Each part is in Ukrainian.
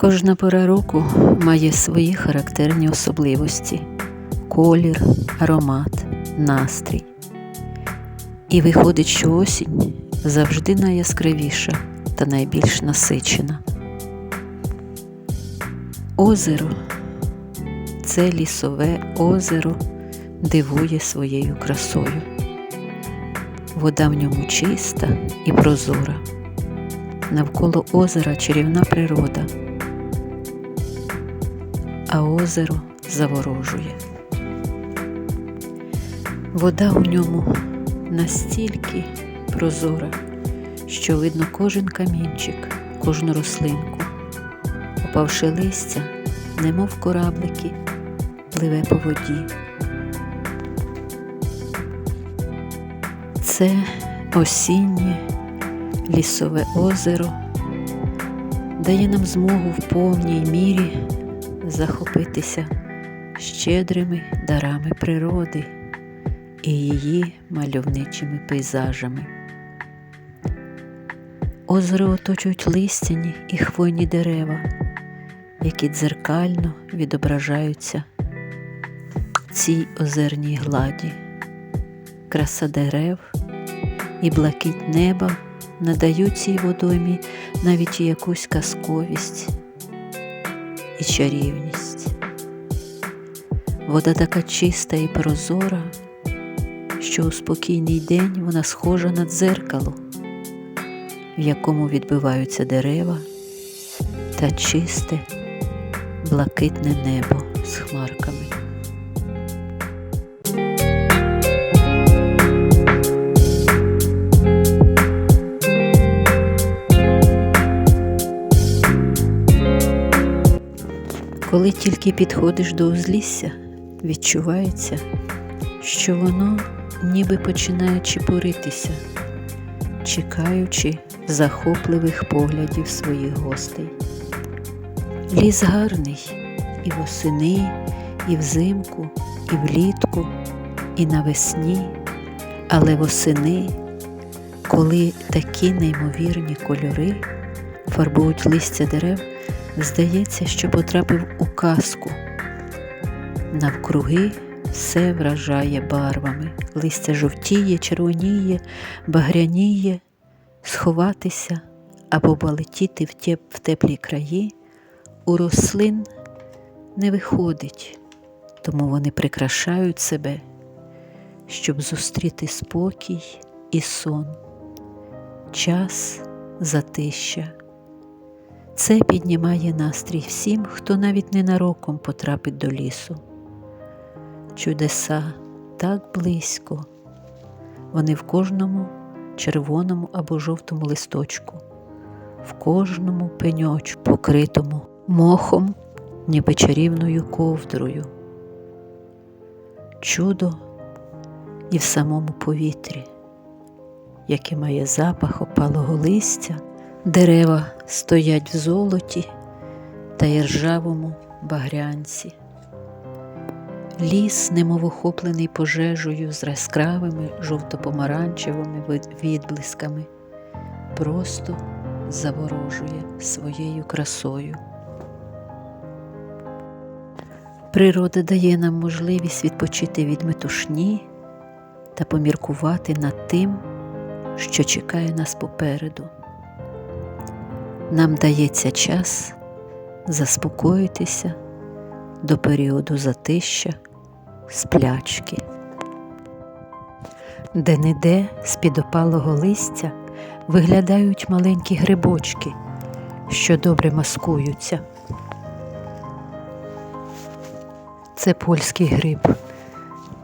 Кожна пора року має свої характерні особливості: колір, аромат, настрій. І виходить, що осінь завжди найяскравіша та найбільш насичена. Озеро це лісове озеро дивує своєю красою. Вода в ньому чиста і прозора. Навколо озера чарівна природа, а озеро заворожує. Вода у ньому настільки прозора, що видно кожен камінчик, кожну рослинку, опавши листя, немов кораблики, пливе по воді. Це осіннє лісове озеро дає нам змогу в повній мірі захопитися щедрими дарами природи і її мальовничими пейзажами. Озеро оточують листяні і хвойні дерева, які дзеркально відображаються в цій озерній гладі. Краса дерев і блакить неба надають цій водоймі навіть якусь казковість і чарівність. Вода така чиста і прозора, що у спокійний день вона схожа на дзеркало, в якому відбиваються дерева та чисте, блакитне небо з хмарками. Коли тільки підходиш до узлісся, відчувається, що воно ніби починає чепуритися, чекаючи захопливих поглядів своїх гостей. Ліс гарний і восени, і взимку, і влітку, і навесні, але восени, коли такі неймовірні кольори фарбують листя дерев. Здається, що потрапив у казку. Навкруги все вражає барвами, листя жовтіє, червоніє, багряніє, сховатися або полетіти в, теп, в теплі краї у рослин не виходить, тому вони прикрашають себе, щоб зустріти спокій і сон, час затища. Це піднімає настрій всім, хто навіть ненароком потрапить до лісу. Чудеса так близько, вони в кожному червоному або жовтому листочку, в кожному пеньочку, покритому мохом, ніби чарівною ковдрою. Чудо і в самому повітрі, яке має запах опалого листя. Дерева стоять в золоті та іржавому багрянці. Ліс, немов охоплений пожежею з яскравими жовто-помаранчевими відблисками, просто заворожує своєю красою. Природа дає нам можливість відпочити від метушні та поміркувати над тим, що чекає нас попереду нам дається час заспокоїтися до періоду затища, сплячки, де неде з під опалого листя виглядають маленькі грибочки, що добре маскуються. Це польський гриб.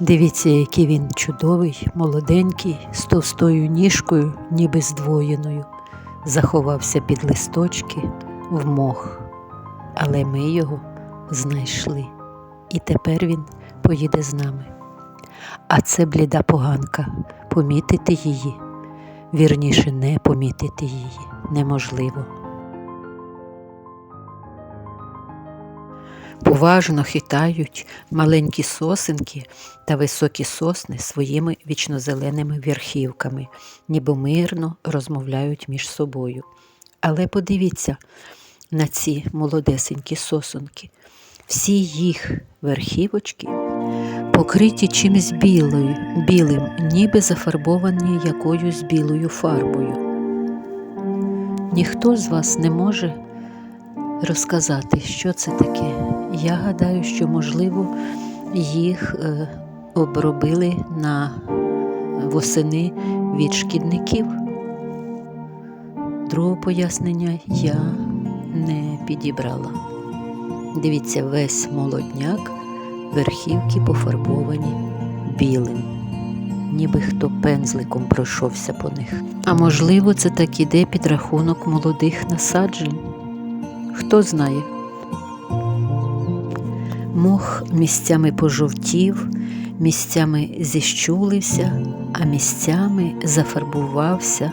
Дивіться, який він чудовий, молоденький, з товстою ніжкою, ніби здвоєною заховався під листочки в мох, але ми його знайшли, і тепер він поїде з нами. А це бліда поганка, помітити її, вірніше, не помітити її. Неможливо. Поважно хитають маленькі сосенки та високі сосни своїми вічнозеленими верхівками, ніби мирно розмовляють між собою. Але подивіться, на ці молодесенькі сосунки. Всі їх верхівочки покриті чимось білою, білим, ніби зафарбовані якоюсь білою фарбою. Ніхто з вас не може розказати, що це таке. Я гадаю, що, можливо, їх е, обробили на восени від шкідників. Другого пояснення я не підібрала. Дивіться, весь молодняк, верхівки пофарбовані білим, ніби хто пензликом пройшовся по них. А можливо, це так іде підрахунок молодих насаджень. Хто знає? Мох місцями пожовтів, місцями зіщулився, а місцями зафарбувався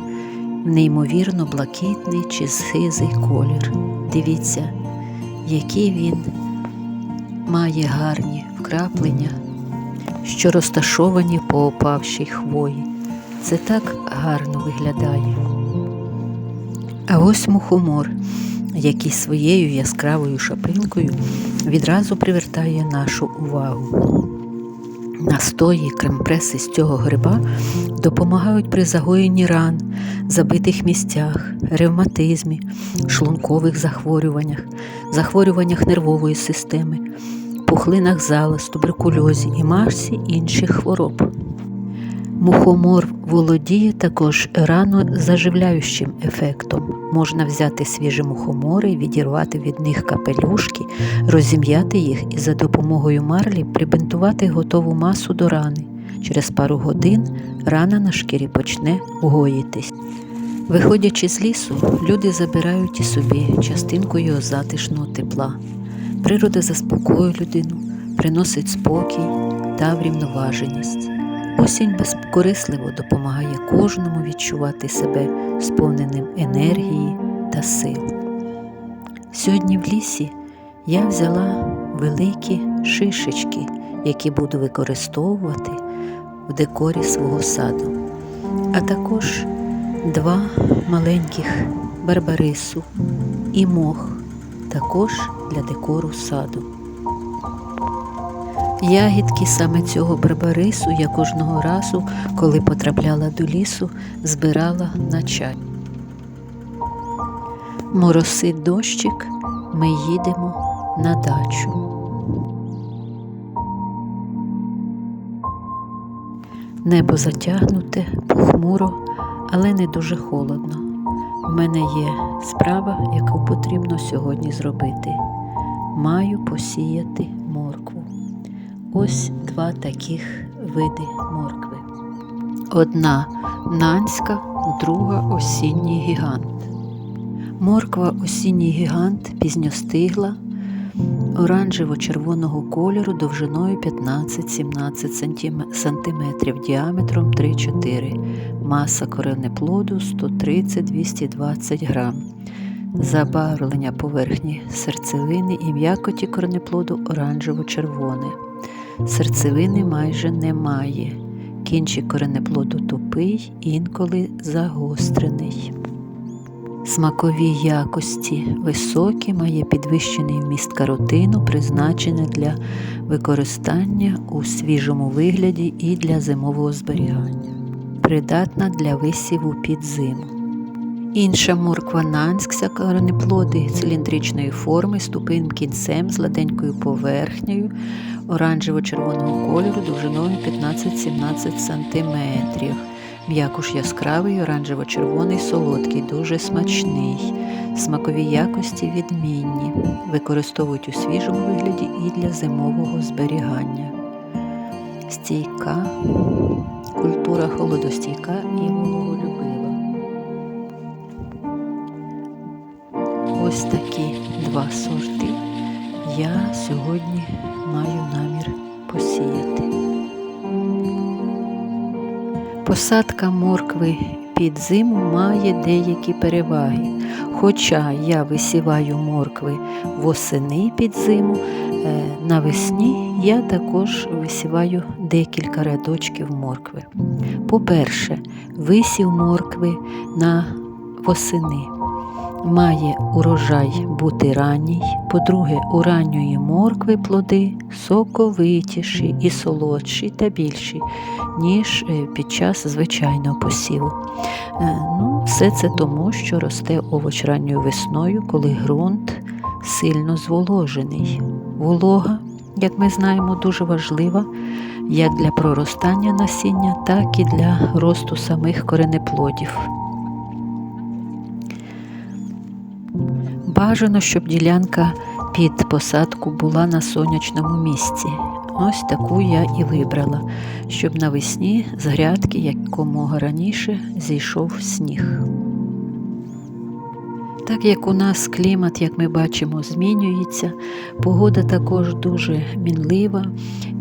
в неймовірно блакитний чи сизий колір. Дивіться, які він має гарні вкраплення, що розташовані по опавшій хвої. Це так гарно виглядає. А ось мухомор, який своєю яскравою шапинкою відразу привертає нашу увагу. Настої кремпреси з цього гриба допомагають при загоєнні ран, забитих місцях, ревматизмі, шлункових захворюваннях, захворюваннях нервової системи, пухлинах залоз, туберкульозі і масі інших хвороб. Мухомор володіє також ранозаживляючим ефектом. Можна взяти свіжі мухомори, відірвати від них капелюшки, розім'яти їх і за допомогою марлі прибинтувати готову масу до рани. Через пару годин рана на шкірі почне гоїтись. Виходячи з лісу, люди забирають і собі частинку його затишного тепла. Природа заспокоює людину, приносить спокій та врівноваженість. Осінь безкорисливо допомагає кожному відчувати себе сповненим енергії та сил. Сьогодні в лісі я взяла великі шишечки, які буду використовувати в декорі свого саду, а також два маленьких барбарису і мох, також для декору саду. Ягідки саме цього барбарису я кожного разу, коли потрапляла до лісу, збирала на чай. Моросить дощик, ми їдемо на дачу. Небо затягнуте, похмуро, але не дуже холодно. У мене є справа, яку потрібно сьогодні зробити. Маю посіяти моркву. Ось два таких види моркви. Одна нанська, друга осінній гігант. Морква осінній гігант пізньостигла, оранжево-червоного кольору довжиною 15-17 см, діаметром 3-4 маса коренеплоду 130-220 грам. Забарвлення поверхні серцевини і м'якоті коренеплоду оранжево-червоне. Серцевини майже немає. Кінчик коренеплоду тупий, інколи загострений. Смакові якості високі, має підвищений вміст каротину, призначене для використання у свіжому вигляді і для зимового зберігання, придатна для висіву під зиму. Інша морква нанська коренеплоди циліндричної форми з тупим кінцем з ладенькою поверхнею оранжево-червоного кольору довжиною 15-17 см. М'якуш яскравий, оранжево-червоний, солодкий, дуже смачний. Смакові якості відмінні. Використовують у свіжому вигляді і для зимового зберігання. Стійка, культура холодостійка і вологолюбива. Ось такі два сорти я сьогодні маю намір посіяти. Посадка моркви під зиму має деякі переваги. Хоча я висіваю моркви восени під зиму, е, навесні я також висіваю декілька рядочків моркви. По-перше, висів моркви на восени. Має урожай бути ранній, по-друге, у ранньої моркви плоди соковитіші і солодші та більші, ніж е, під час звичайного посіву. Е, Ну, все це тому, що росте овоч ранньою весною, коли ґрунт сильно зволожений. Волога, як ми знаємо, дуже важлива як для проростання насіння, так і для росту самих коренеплодів. Бажано, щоб ділянка під посадку була на сонячному місці. Ось таку я і вибрала, щоб навесні з грядки якомога раніше зійшов сніг. Так як у нас клімат, як ми бачимо, змінюється, погода також дуже мінлива,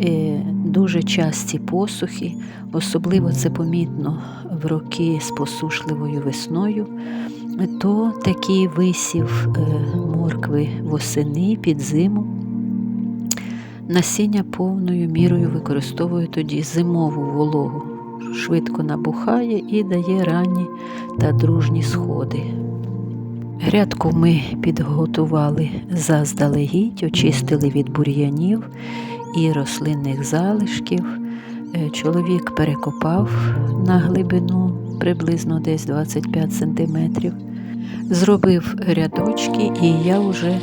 е, дуже часті посухи, особливо це помітно в роки з посушливою весною, то такий висів е, моркви восени під зиму. Насіння повною мірою використовує тоді зимову вологу, швидко набухає і дає ранні та дружні сходи. Грядку ми підготували заздалегідь, очистили від бур'янів і рослинних залишків. Е, Чоловік перекопав на глибину приблизно десь 25 см, зробив рядочки, і я вже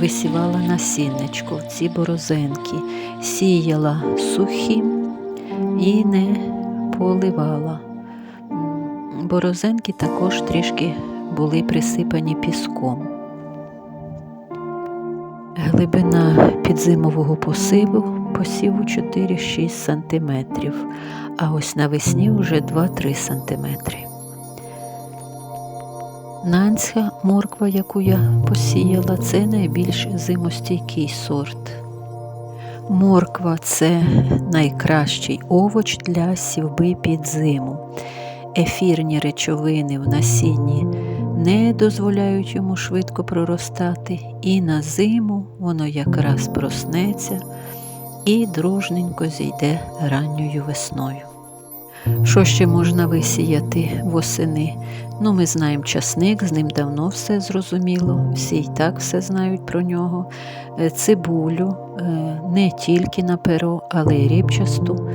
висівала насінничко в ці борозенки, сіяла сухим і не поливала. Борозенки також трішки були присипані піском. Глибина підзимового посиву посіву 4-6 см, а ось навесні вже 2-3 см. Нанська морква, яку я посіяла, це найбільш зимостійкий сорт. Морква це найкращий овоч для сівби під зиму. Ефірні речовини в насінні не дозволяють йому швидко проростати, і на зиму воно якраз проснеться і дружненько зійде ранньою весною. Що ще можна висіяти восени? Ну, ми знаємо часник, з ним давно все зрозуміло, всі й так все знають про нього. Е, Цибулю е, не тільки на перо, але й рібчасту.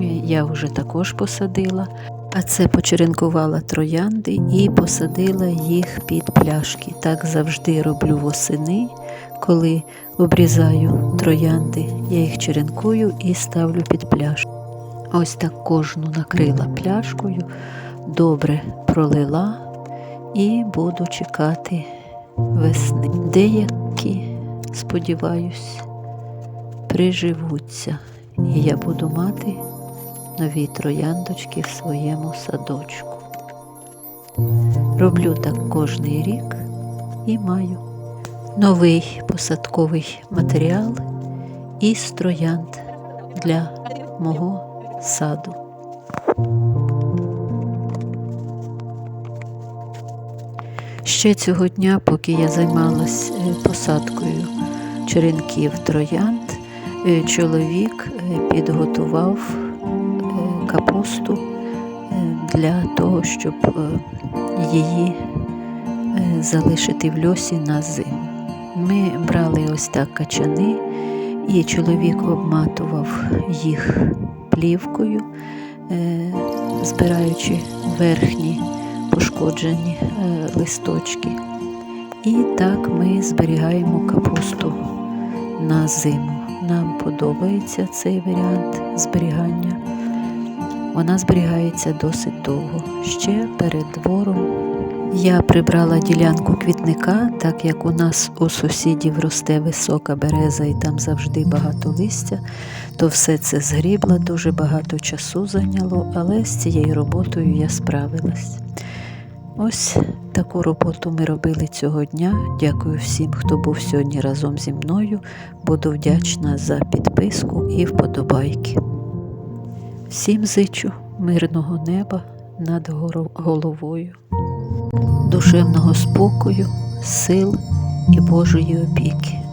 Е, Я вже також посадила. А це почеренкувала троянди і посадила їх під пляшки. Так завжди роблю восени, коли обрізаю троянди, я їх черенкую і ставлю під пляшку. Ось так кожну накрила пляшкою, добре пролила і буду чекати весни. Деякі, сподіваюсь, приживуться, і я буду мати нові трояндочки в своєму садочку. Роблю так кожний рік і маю новий посадковий матеріал із троянд для мого саду. Ще цього дня, поки я займалась е, посадкою черенків троянд, е, чоловік е, підготував капусту для того, щоб її залишити в льосі на зиму. Ми брали ось так качани, і чоловік обматував їх плівкою, збираючи верхні пошкоджені е, листочки. І так ми зберігаємо капусту на зиму. Нам подобається цей варіант зберігання. Вона зберігається досить довго. Ще перед двором я прибрала ділянку квітника, так як у нас у сусідів росте висока береза і там завжди багато листя, то все це згрібла, дуже багато часу зайняло, але з цією роботою я справилась. Ось таку роботу ми робили цього дня. Дякую всім, хто був сьогодні разом зі мною. Буду вдячна за підписку і вподобайки. Всім зичу мирного неба над головою, душевного спокою, сил і Божої опіки.